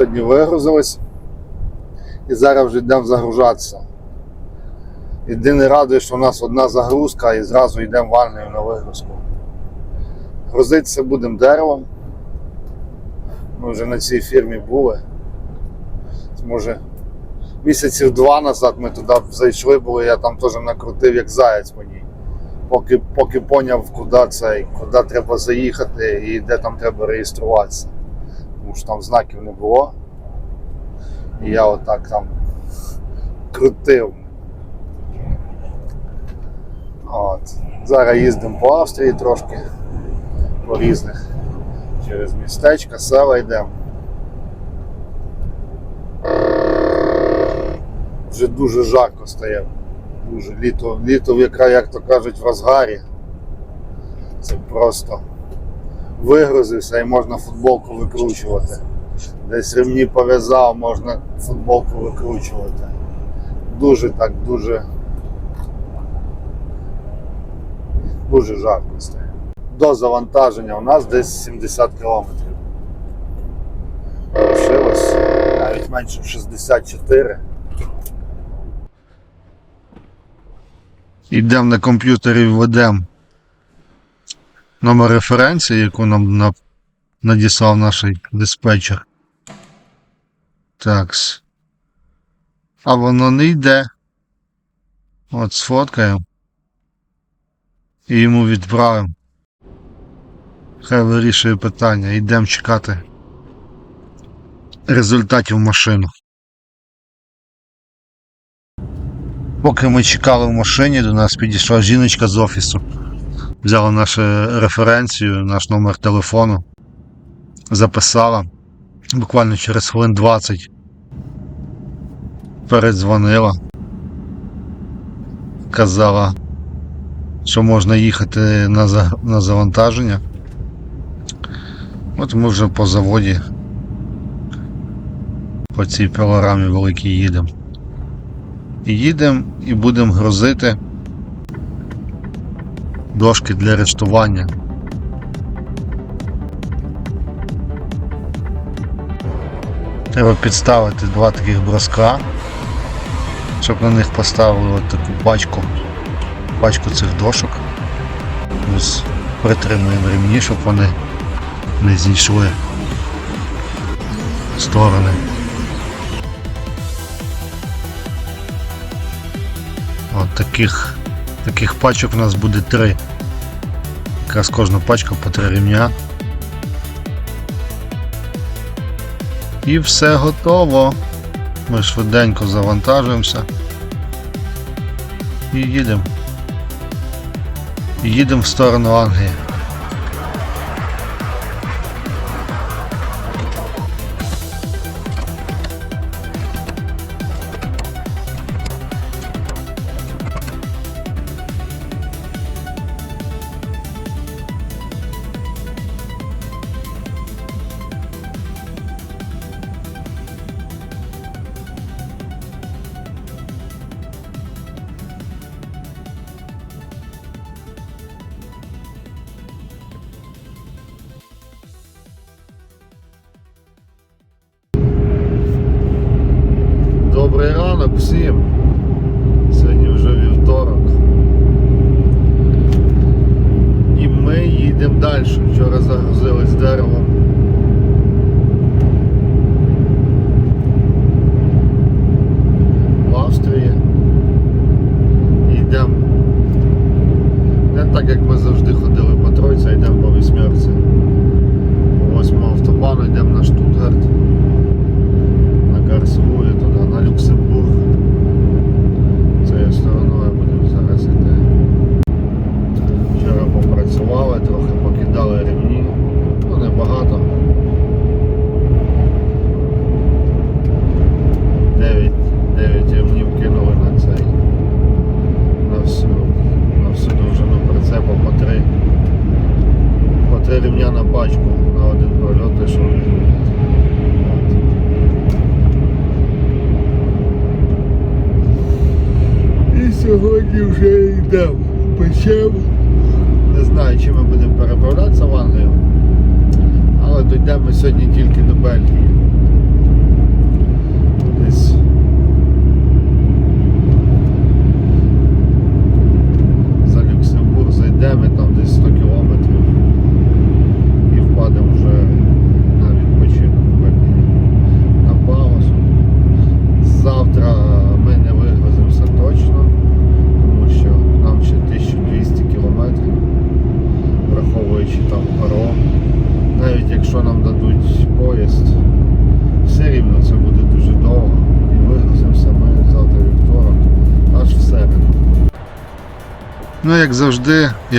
Сьогодні вигрузились і зараз вже йдемо загружатися. Єдине радує, що у нас одна загрузка і зразу йдемо в Англію на вигрузку. Грузитися будемо деревом. Ми вже на цій фірмі були. Може, місяців два назад ми туди зайшли, були, я там теж накрутив як заяць ній. Поки, поки поняв, куди це, куди треба заїхати і де там треба реєструватися. Тому що там знаків не було. І я отак там крутив. От. Зараз їздимо по Австрії трошки, по різних. Через містечка, села йдемо. Вже дуже жарко стає. Дуже літо, літо якраз, як то кажуть, в розгарі. Це просто вигрузився і можна футболку викручувати. Десь ремні пов'язав, можна футболку викручувати. Дуже так, дуже. Дуже жарко стає. До завантаження у нас десь 70 кілометрів. Лишилось навіть менше 64. Йдемо на комп'ютері введемо номер референції, яку нам на- надіслав наш диспетчер. Такс. А воно не йде. От сфоткаємо. І йому відправимо. Хай вирішує питання. Йдемо чекати результатів машину. Поки ми чекали в машині, до нас підійшла жіночка з офісу. Взяла нашу референцію, наш номер телефону, записала. Буквально через хвилин 20 передзвонила. Казала, що можна їхати на, на завантаження. От ми вже по заводі по цій пилорамі великій їдемо. І їдемо і будемо грузити дошки для рештування. Треба підставити два таких броска, щоб на них поставили от таку пачку, пачку цих дошок. Ось притримуємо ремні, щоб вони не зійшли сторони. От таких, таких пачок у нас буде три. Якраз кожна пачка по три рівня. І все готово. Ми швиденько завантажуємося. І їдемо. І їдемо в сторону Англії.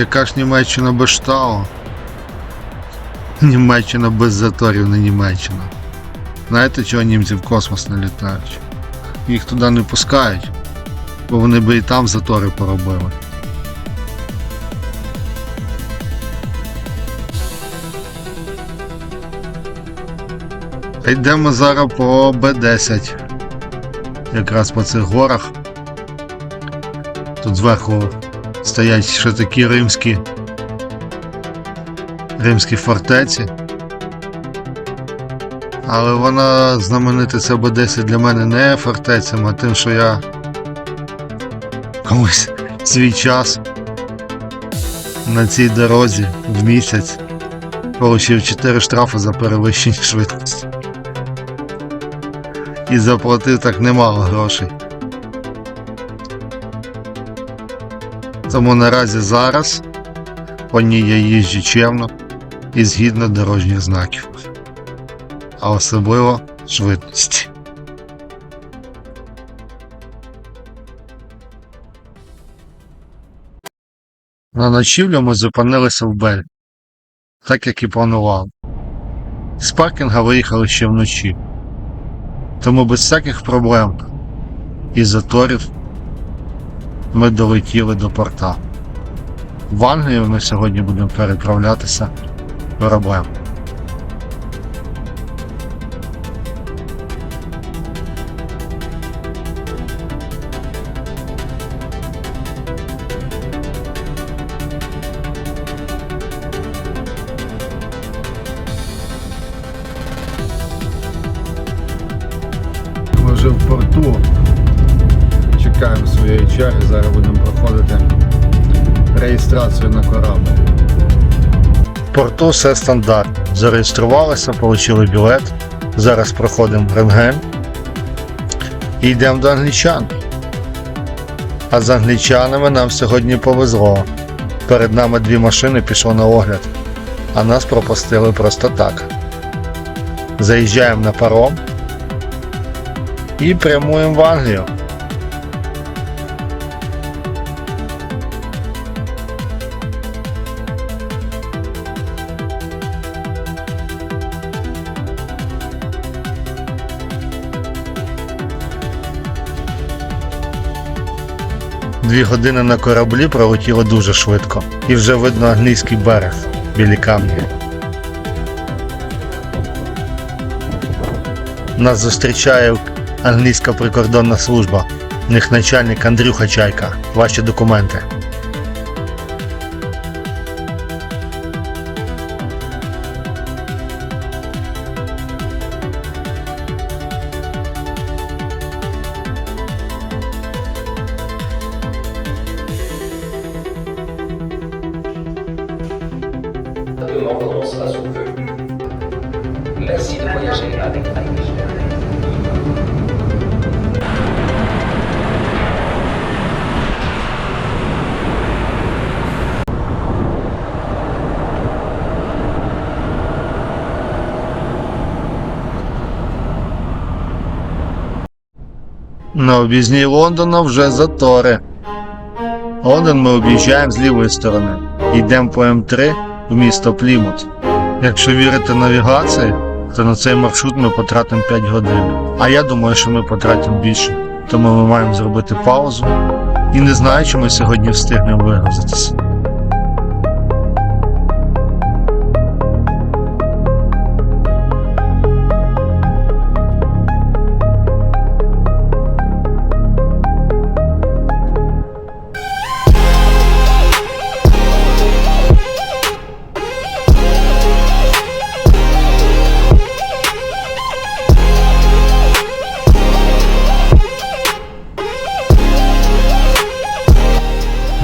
Яка ж Німеччина без штау. Німеччина без заторів не Німеччина. Знаєте, чого німці в космос не літають? Їх туди не пускають, бо вони би і там затори поробили. Йдемо зараз по Б10. Якраз по цих горах. Тут зверху стоять ще такі римські римські фортеці. Але вона знаменита ця Б10 для мене не фортецями, а тим, що я комусь свій час на цій дорозі в місяць отримав 4 штрафи за перевищення швидкості. І заплатив так немало грошей. Тому наразі зараз по ній я їжджу чемно і згідно дорожніх знаків, а особливо швидкості. На ночівлю ми зупинилися в Бель, так як і планував. З паркінга виїхали ще вночі, тому без всяких проблем і заторів ми долетіли до порта. В Англію ми сьогодні будемо переправлятися кораблем. Реєстрацію на корабль. В порту все стандарт. Зареєструвалися, отримали білет. Зараз проходимо рентген. І йдемо до англічан. А з англічанами нам сьогодні повезло. Перед нами дві машини пішло на огляд, а нас пропустили просто так. Заїжджаємо на паром і прямуємо в Англію. Дві години на кораблі пролетіло дуже швидко, і вже видно англійський берег білі камні. Нас зустрічає англійська прикордонна служба. В них начальник Андрюха Чайка. Ваші документи. Об'їзній Лондона вже затори. Лондон ми об'їжджаємо з лівої сторони. Йдемо по М3 в місто Плімут. Якщо вірити навігації, то на цей маршрут ми потратимо 5 годин. А я думаю, що ми потратимо більше. Тому ми маємо зробити паузу. І не знаю, чи ми сьогодні встигнемо вигрузитися.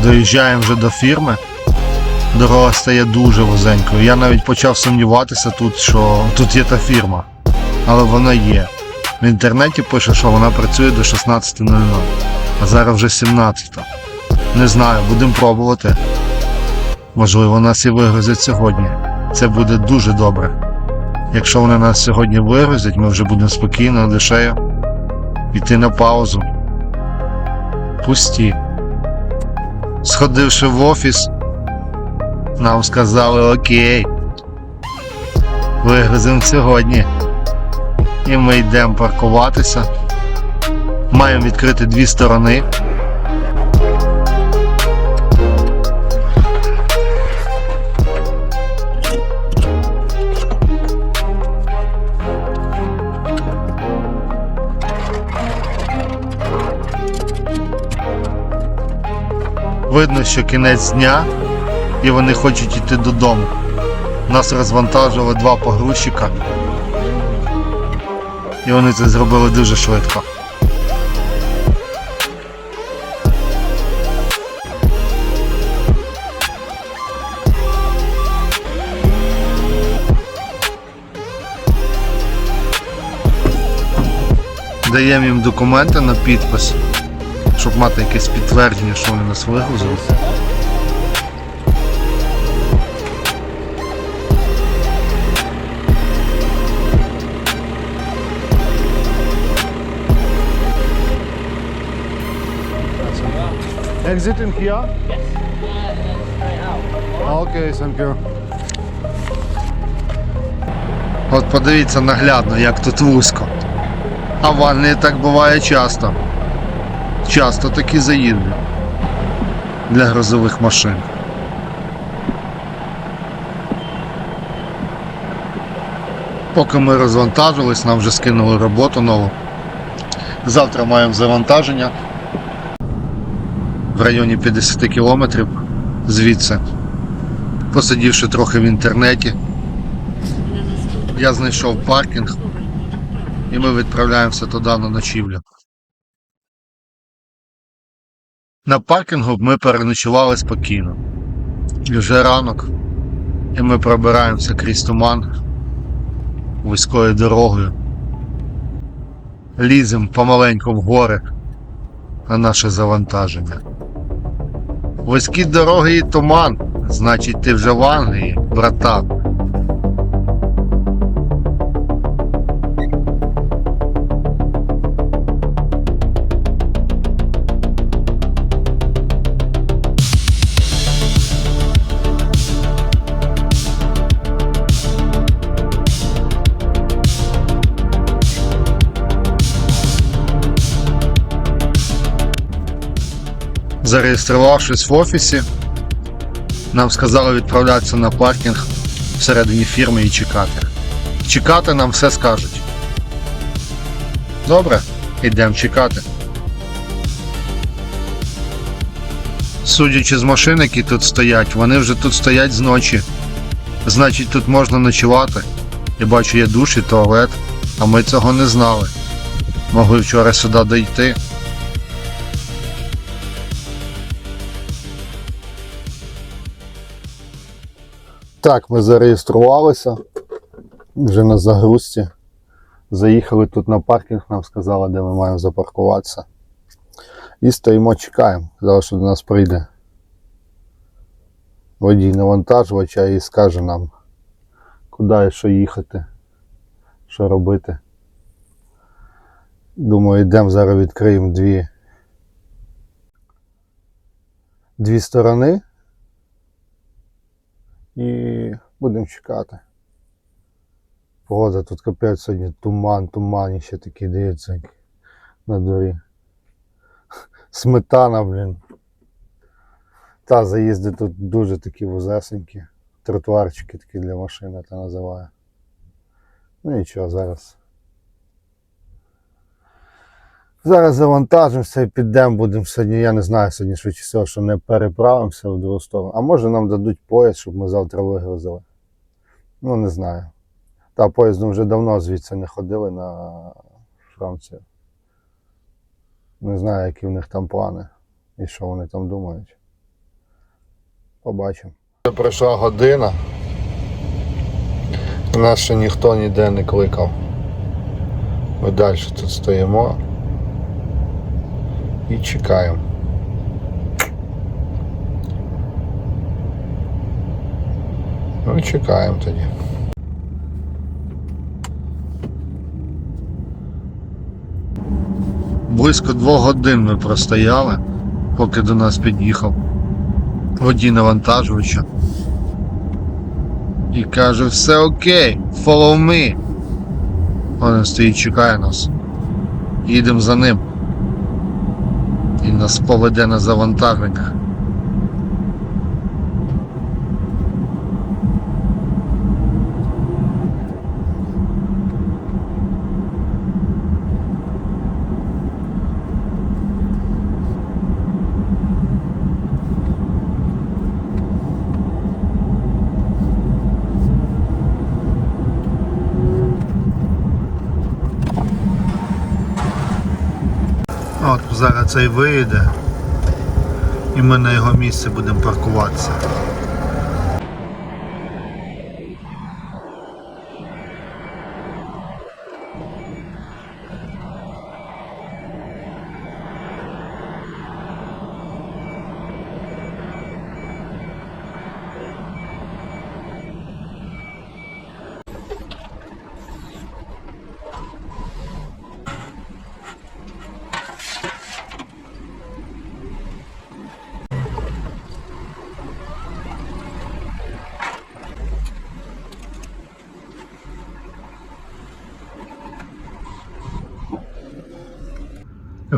Доїжджаємо вже до фірми. Дорога стає дуже вузенькою. Я навіть почав сумніватися тут, що тут є та фірма. Але вона є. В інтернеті пише, що вона працює до 16.00, а зараз вже 17. Не знаю, будемо пробувати. Можливо, нас і вигрузять сьогодні. Це буде дуже добре. Якщо вони нас сьогодні вигрузять, ми вже будемо спокійно душею йти на паузу. Пусті. Сходивши в офіс, нам сказали окей. Вигрузимо сьогодні. І ми йдемо паркуватися. Маємо відкрити дві сторони. Видно, що кінець дня, і вони хочуть йти додому. Нас розвантажили два погрузчика. І вони це зробили дуже швидко. Даємо їм документи на підпис, щоб мати якесь підтвердження, що вони нас вигрузили. Exit in here? Окей, thank you. От подивіться наглядно, як тут вузько. А в так буває часто. Часто такі заїзди для грузових машин. Поки ми розвантажились, нам вже скинули роботу нову. Завтра маємо завантаження в районі 50 кілометрів звідси. Посидівши трохи в інтернеті, я знайшов паркінг і ми відправляємося туди на ночівлю. На паркінгу ми переночували спокійно. І вже ранок, і ми пробираємося крізь туман вузькою дорогою. Лізем помаленьку в гори на наше завантаження. Вузькі дороги і туман, значить ти вже в Англії, братан. Зареєструвавшись в офісі, нам сказали відправлятися на паркінг всередині фірми і чекати. Чекати нам все скажуть. Добре, йдемо чекати. Судячи з машин, які тут стоять, вони вже тут стоять зночі. Значить, тут можна ночувати. Я бачу, є душ і туалет, а ми цього не знали. Могли вчора сюди дійти. Так, ми зареєструвалися вже на загрузці. Заїхали тут на паркінг, нам сказали, де ми маємо запаркуватися. І стоїмо, чекаємо. Зараз що до нас прийде водій навантажувача і скаже нам, куди і що їхати, що робити. Думаю, йдемо зараз відкриємо дві, дві сторони і будемо чекати. Погода тут капець сьогодні туман, туман і ще такий дивиться на дворі. Сметана, блін. Та заїзди тут дуже такі вузесенькі. Тротуарчики такі для машин, я це називаю. Ну нічого, зараз. Зараз завантажимося і підемо, будемо сьогодні, я не знаю сьогодні швидше всього, що не переправимося в другу сторону. А може нам дадуть поїзд, щоб ми завтра вигрузили. Ну, не знаю. Та поїздом вже давно звідси не ходили на Францію. Не знаю, які в них там плани і що вони там думають. Побачимо. Пройшла година. Нас ще ніхто ніде не кликав. Ми далі тут стоїмо і чекаємо. Ну, і чекаємо тоді. Близько двох годин ми простояли, поки до нас під'їхав водій навантажувача. І каже, все окей, follow me. Він стоїть, чекає нас. Їдемо за ним. Нас поведе на завантаження. От зараз цей вийде І ми на його місці будемо паркуватися.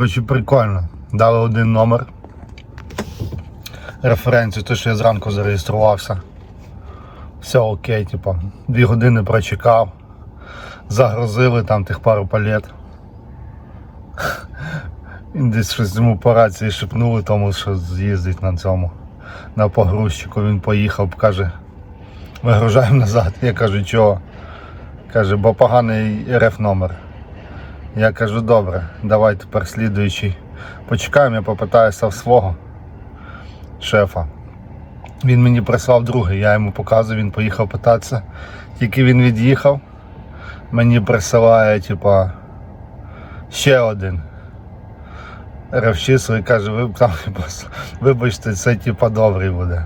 Коротше, прикольно. Дали один номер. Референцію, те, що я зранку зареєструвався. Все окей, типу. Дві години прочекав. Загрузили там тих пару палет. Десь щось йому по рації шепнули тому, що з'їздить на цьому. На погрузчику він поїхав, каже, вигружаємо назад. Я кажу, чого? Каже, бо поганий РФ номер. Я кажу, добре, давай тепер слідуючий. Почекаємо, я попитаюся в свого шефа. Він мені прислав другий, я йому показую, він поїхав питатися. Тільки він від'їхав, мені присилає, типа, ще один. Ревчисло і каже, ви там, вибачте, це типа добрий буде.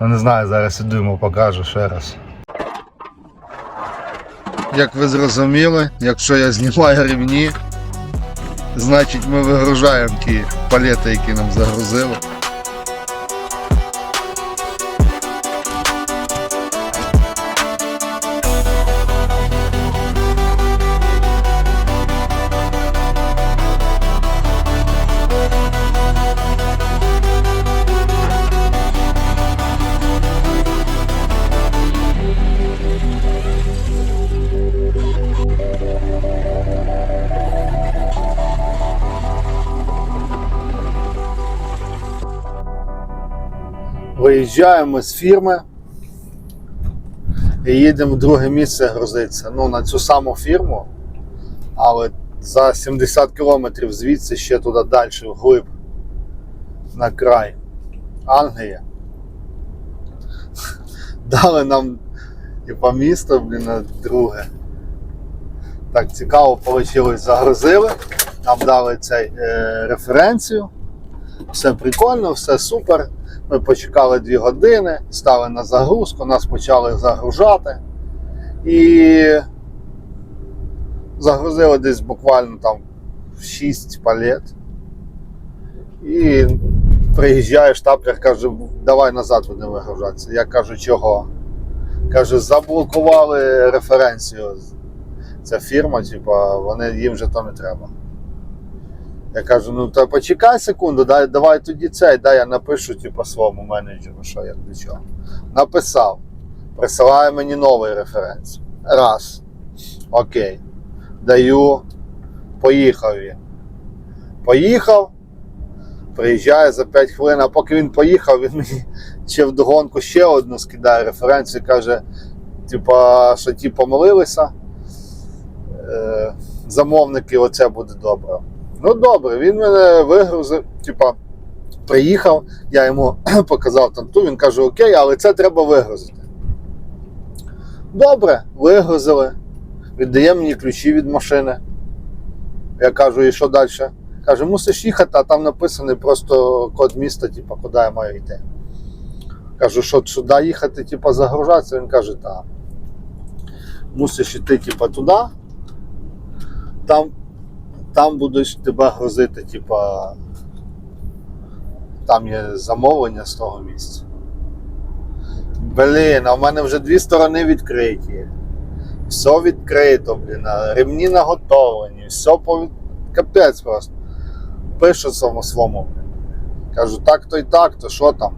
Ну не знаю, зараз іду йому покажу ще раз. Як ви зрозуміли, якщо я знімаю рівні, значить ми вигружаємо ті палети, які нам загрузили. Виїжджаємо з фірми і їдемо в друге місце грузитися. Ну, на цю саму фірму, але за 70 кілометрів звідси ще туди далі, вглиб, на край. Англія. Дали нам типа, місто, блін, на друге. Так цікаво вийшло, загрузили. Нам дали цей е, референцію. Все прикольно, все супер. Ми почекали 2 години, стали на загрузку, нас почали загружати. І загрузили десь буквально там 6 палет. І приїжджає штаплер, каже, давай назад будемо вигружатися. Я кажу, чого? Каже, заблокували референцію. Ця фірма, типа, вони їм вже то не треба. Я кажу, ну то почекай секунду, дай, давай тоді цей, дай я напишу типу, своєму менеджеру, що я для чого. Написав. Присилає мені новий референс. Раз. Окей. Даю. Поїхав він. Поїхав. Приїжджає за 5 хвилин, а поки він поїхав, він мені ще вдогонку ще одну скидає референцію, каже, типа, що ті помилилися. Е, замовники, оце буде добре. Ну добре, він мене вигрузив, типа, приїхав, я йому показав там ту, він каже, окей, але це треба вигрузити. Добре, вигрузили. Віддає мені ключі від машини. Я кажу, і що далі? Каже, мусиш їхати, а там написаний просто код міста, типа, куди я маю йти. Кажу, що сюди їхати, типа, загружатися? Він каже, так. Мусиш йти, типа, туди. Там там будуть тебе грузити, типа. Там є замовлення з того місця. Блін, а в мене вже дві сторони відкриті. Все відкрито, блін, ремні наготовлені, все по... Капець просто. Пишу цьому своєму. Кажу, так то і так, то що там?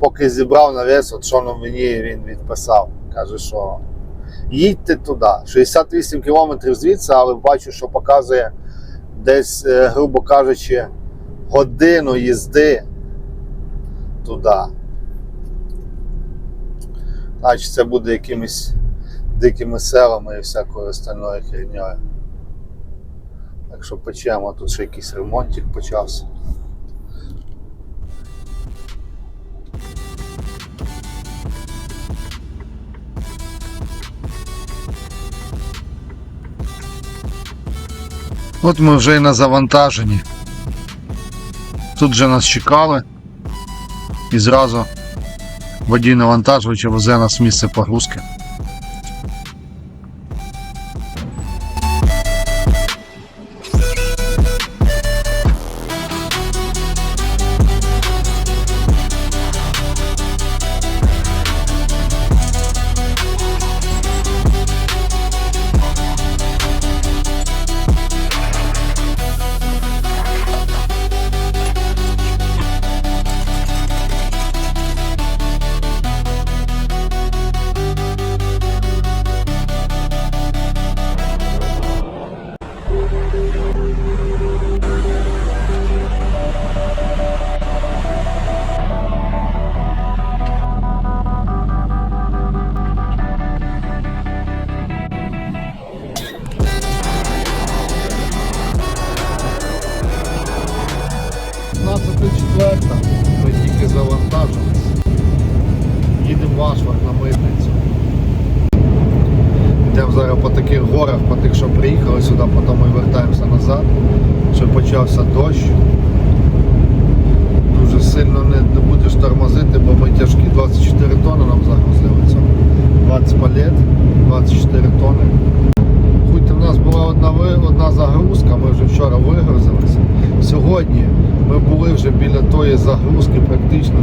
Поки зібрав навес, от що мені він відписав. Каже, що їдьте туди. 68 кілометрів звідси, але бачу, що показує десь, е, грубо кажучи, годину їзди туди. Значить, це буде якимись дикими селами і всякою остальною херньою. Так що печемо, тут ще якийсь ремонтик почався. От ми вже і на завантаженні. Тут вже нас чекали. І зразу водій навантажувача везе нас в місце погрузки.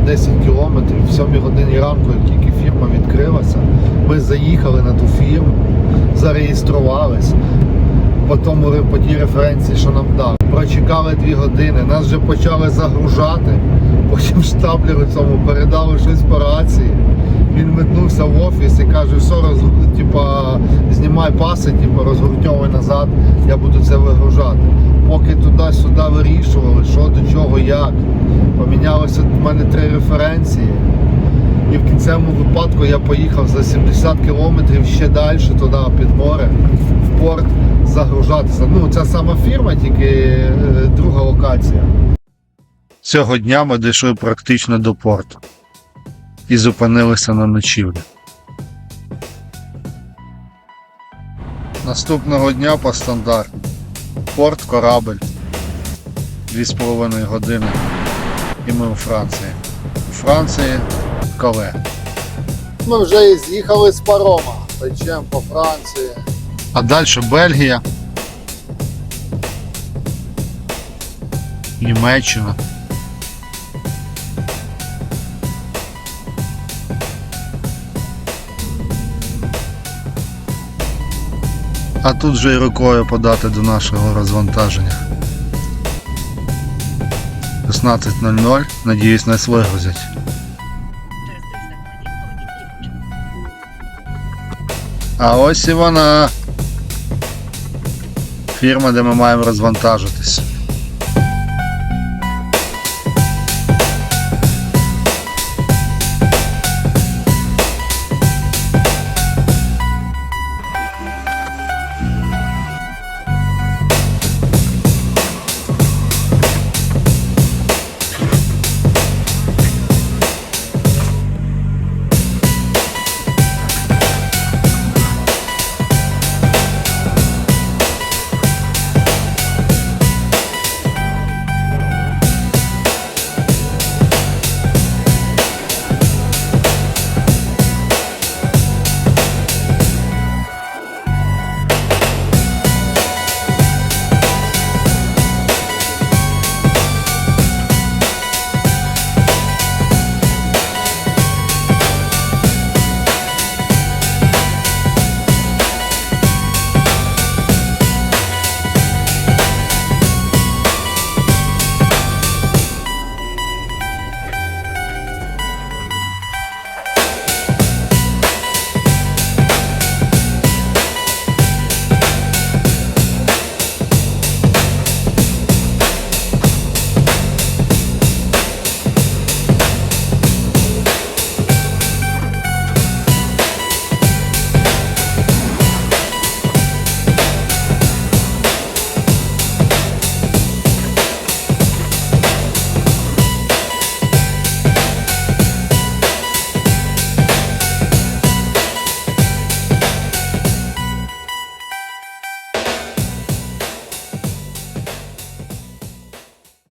10 кілометрів. В 7 годині ранку, як тільки фірма відкрилася, ми заїхали на ту фірму, зареєструвались. По тому по тій референції, що нам дав. Прочекали 2 години, нас вже почали загружати. Потім штаблеру цьому передали щось по рації. Він метнувся в офіс і каже, все, роз, типа, знімай паси, типа, розгортьовуй назад, я буду це вигружати. Поки туди-сюди вирішували, що до чого, як. Помінялося в мене три референції. І в кінцевому випадку я поїхав за 70 кілометрів ще далі, туди під море, в порт загружатися. Ну, ця сама фірма, тільки е, друга локація. Цього дня ми дійшли практично до порту і зупинилися на ночівлі. Наступного дня по стандарту. Порт корабль. 2,5 години. І ми у Франції. У Франції Кале. Ми вже і з'їхали з парома. Печем по Франції. А далі Бельгія. Німеччина. Тут же і рукою подати до нашого розвантаження. 16.00, надіюсь, нас вигрузять. А ось і вона. Фірма, де ми маємо розвантажитись.